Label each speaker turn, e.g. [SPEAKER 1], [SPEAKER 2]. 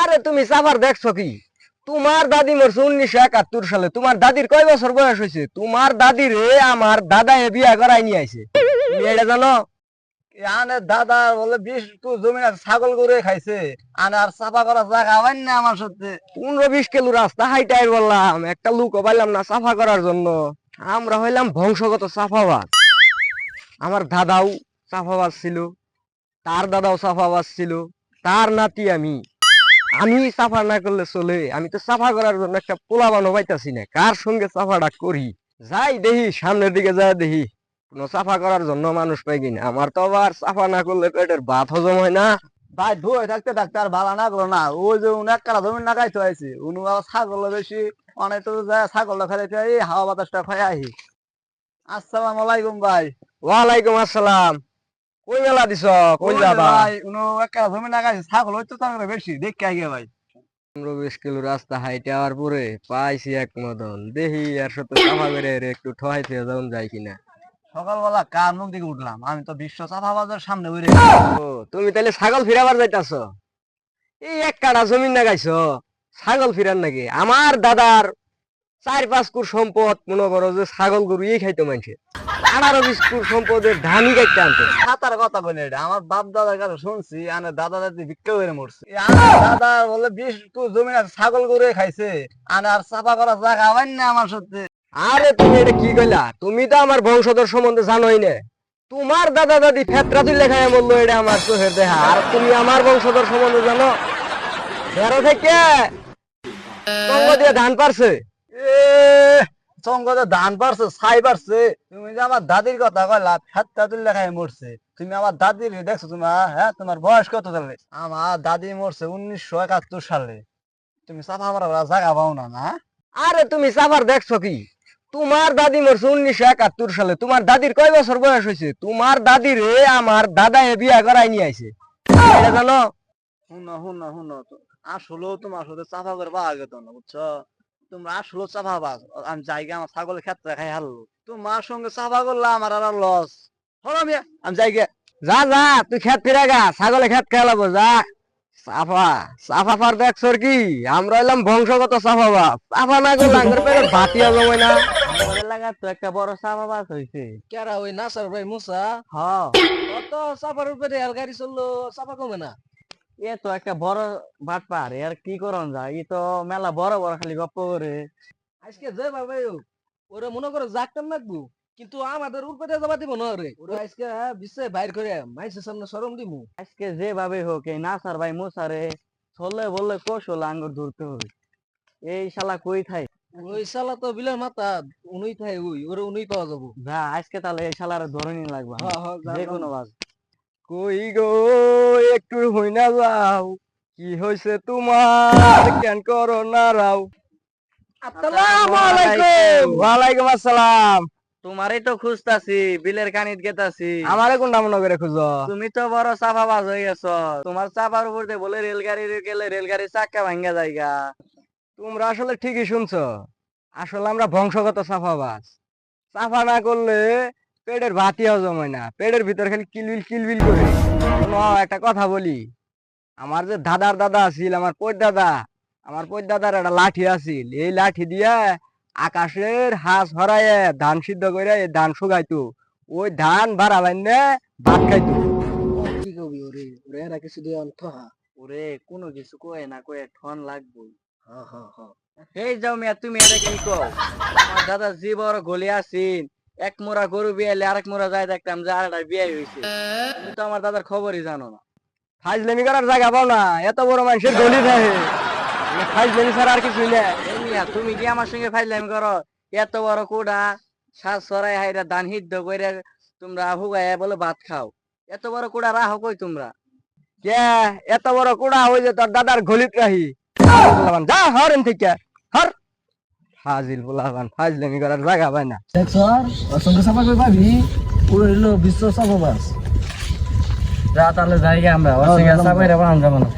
[SPEAKER 1] আরে তুমি সাফার দেখছ কি? তোমার দাদি মরছে উনিশশো একাত্তর সালে। তোমার দাদির কয় বছর বয়স হয়েছে? তোমার দাদির আমার দাদা এ বিয়া করাই নিয়ে আইছে। এটা জানো?
[SPEAKER 2] আনে দাদা বলে বিশ জমি ছাগল গরু খাইছে। আনে আর সাফা করা জায়গা হবেন না আমার সাথে।
[SPEAKER 1] পনেরো বিশ কিলো রাস্তা হাইটাই বললাম, একটা লুকও পাইলাম না সাফা করার জন্য। আমরা হইলাম বংশগত সাফাবাজ আমার দাদাও সাফাবাজ ছিল, তার দাদাও সাফাবাজ ছিল, তার নাতি আমি। আমি সাফা না করলে চলে, আমি তো সাফা করার জন্য একটা পোলা বানো পাইতাছি না। কার সঙ্গে সাফাটা করি? যাই দেখি, সামনের দিকে যাই দেখি। কোনো সাফা করার জন্য মানুষ পাই কিনা? আমার তো আবার সাফা না করলে পেটের ভাত হজম হয় না।
[SPEAKER 2] ভাই, ধুয়ে থাকতে থাকতে আর ভালো না করো না। ওই যে উনি এক কালা জমি না খাইতে হয়েছে উনি আবার ছাগল বেশি অনেক তো যায় ছাগল খাইতে হাওয়া বাতাসটা খাই আহি। আসসালামু আলাইকুম ভাই।
[SPEAKER 1] ওয়ালাইকুম আসসালাম। কই মেলা দিছ? কই যাবা?
[SPEAKER 2] ভাই উনি জমি ছাগল হইতো তো আমার বেশি দেখে আগে ভাই।
[SPEAKER 1] পনেরো বিশ কিলো রাস্তা হাইটে আওয়ার পরে পাইছি এক মদন। দেখি আর সাথে চাপা করে একটু ঠহাইতে যাওন যায় কিনা।
[SPEAKER 2] সকালবেলা কার মুখ দিকে উঠলাম? আমি তো বিশ্ব চাপা বাজার সামনে
[SPEAKER 1] ও তুমি তাহলে ছাগল ফিরাবার যাইতাছ? এই এক কাটা জমিন না গাইছ ছাগল ফিরার নাকি? আমার দাদার চার পাঁচ কুর সম্পদ মনে করো যে ছাগল গরু এই খাইতো মানুষে বিশ সম্পদের ধানই গাইতে আনতো।
[SPEAKER 2] সাতার কথা বলে এটা আমার বাপ দাদার কাছে শুনছি আনে দাদা দাদি ভিক্ষা করে মরছে। দাদা বলে বিশ টু জমি ছাগল গরু খাইছে আনে আর চাপা করা জায়গা হবেন না আমার সাথে।
[SPEAKER 1] আরে তুমি এটা কি কইলা? তুমি তো আমার বংশধর সম্বন্ধে জানোই না। তোমার দাদা দাদি ফেতরা তুই লেখায় বলল এটা আমার চোখের দেখা আর তুমি আমার বংশধর সম্বন্ধে জানো? তেরো থেকে। ধান পারছে।
[SPEAKER 2] এ ধান পারছে, ছাই পারছে। তুমি যে আমার দাদির কথা মরছে। তুমি আমার দাদির দেখছ তুমি হ্যাঁ তোমার বয়স কত আমার দাদি মরছে উনিশশো একাত্তর সালে। তুমি চাপা আমার জায়গা পাও না না?
[SPEAKER 1] আরে তুমি সাফার দেখছ কি? তোমার দাদি মরছে উনিশশো একাত্তর সালে। তোমার দাদির কয় বছর বয়স হয়েছে? তোমার দাদির আমার দাদা এ বিয়া করাই নিয়ে আইছে। জানো?
[SPEAKER 2] শুনো শুনো শুনো। আসলেও তোমার সাথে চাপা করে পাওয়া যেত না, বুঝছ? তোমরা আসলো চাপা পাস আমি জায়গা আমার ছাগলের ক্ষেত্রে খাই হারলো। তোমার সঙ্গে চাপা করলে আমার আর লস হলো আমি জায়গা
[SPEAKER 1] যা যা তুই খেত ফিরে গা ছাগলে খেত খেলাবো যা। সাফা সাফা ফার দেখছর কি। আমরা এলাম বংশগত সাফা বাপ। সাফা না করলে আঙ্গের পেটে ভাতিয়া জমাই না।
[SPEAKER 2] তো একটা বড় চাপা বাস হয়েছে
[SPEAKER 3] কেরা ওই নাসার ভাই মুসা?
[SPEAKER 2] হ্যাঁ
[SPEAKER 3] কত চাপার উপরে আর গাড়ি চলল চাপা কমে না।
[SPEAKER 2] এ তো একটা বড় ভাট পার আর কি করন যায়? ই তো মেলা বড় বড় খালি গপ্প করে।
[SPEAKER 3] আজকে যে হোক ওরে মনে করে জাগতাম লাগবো কিন্তু আমাদের উপরে যাবা দিব না রে ওরে আজকে বিশ্বে বাইর করে মাইসের সামনে সরম দিমু।
[SPEAKER 2] আজকে যেভাবে হোক এই নাসার ভাই মুসারে চললে বললে কৌশল আঙ্গুর ধরতে হবে। এই শালা কই থাই?
[SPEAKER 3] ওই শালা তো বিলের মাথা উনুই থাই ওই ওরে উনুই পাওয়া যাব।
[SPEAKER 2] যা আজকে তাহলে এই শালার ধরে নিয়ে লাগবে।
[SPEAKER 3] হ্যাঁ হ্যাঁ
[SPEAKER 2] যে কোনো বাজ
[SPEAKER 1] কই গো একটু হই না যাও। কি হয়েছে তোমার? কেন করো না রাও? আসসালামু আলাইকুম। ওয়ালাইকুম আসসালাম।
[SPEAKER 2] তোমারই তো খুঁজতাছি বিলের কানিত গেতাছি।
[SPEAKER 1] আমারে কোনটা মনে করে খুঁজো।
[SPEAKER 2] তুমি তো বড় চাপাবাজ হয়ে গেছো। তোমার চাপার উপর দিয়ে বলে রেলগাড়ি গেলে রেলগাড়ির চাক্কা ভাঙ্গা জায়গা।
[SPEAKER 1] তোমরা আসলে ঠিকই শুনছো। আসলে আমরা বংশগত সাফাবাজ সাফা না করলে পেটের ভাতি হজম হয় না। পেটের ভিতর খালি কিলবিল কিলবিল করে। শোনো, একটা কথা বলি। আমার যে দাদার দাদা আছিল আমার পর দাদা আমার পর দাদার একটা লাঠি আছিল। এই লাঠি দিয়ে আকাশের হাঁস হরায় ধান সিদ্ধ করে এই ধান শুকাইতো। ওই ধান ভাড়া বাইনে ভাত খাইতো।
[SPEAKER 3] কি কবি ওরে? ওরে এরা কিছু দিয়ে অন্ত হা।
[SPEAKER 2] ওরে কোনো কিছু কয়ে না কয়ে ঠন লাগবো। এই যাও মিয়া তুমি এটা কি কও? আমার দাদা যে বড় গলি আছেন এক মোড়া গরু বিয়াইলে আরেক মোড়া যায় দেখতাম যে আরেকটা বিয়ে হয়েছে তুমি তো আমার দাদার খবরই জানো না।
[SPEAKER 1] ফাইজলামি করার জায়গা পাও না, এত বড় মানুষের গলি থাকে ফাইজলামি ছাড়া আর কিছু না
[SPEAKER 2] তুমি কি আমার সঙ্গে ফাইজলামি করো? এত বড় কোডা শ্বাস সরাই হাইরা ধান হিদ্ধ করে তোমরা হুগাইয়া বলে ভাত খাও। এত বড় কোডা রাহো কই তোমরা?
[SPEAKER 1] কে? এত বড় কুড়া হই যে তোর দাদার গলিত রাহি। যা, হরেন থেকে। হর। ফাজিল বলাবান ফাজলামি করার জায়গা পায় না।
[SPEAKER 3] স্যার সঙ্গে সাফা করে পাবি পুরো হইল বিশ্ব চাপাবাস
[SPEAKER 2] যা তাহলে যাই আমরা
[SPEAKER 3] ওর সঙ্গে চাপাইরা
[SPEAKER 2] বানান যাব না।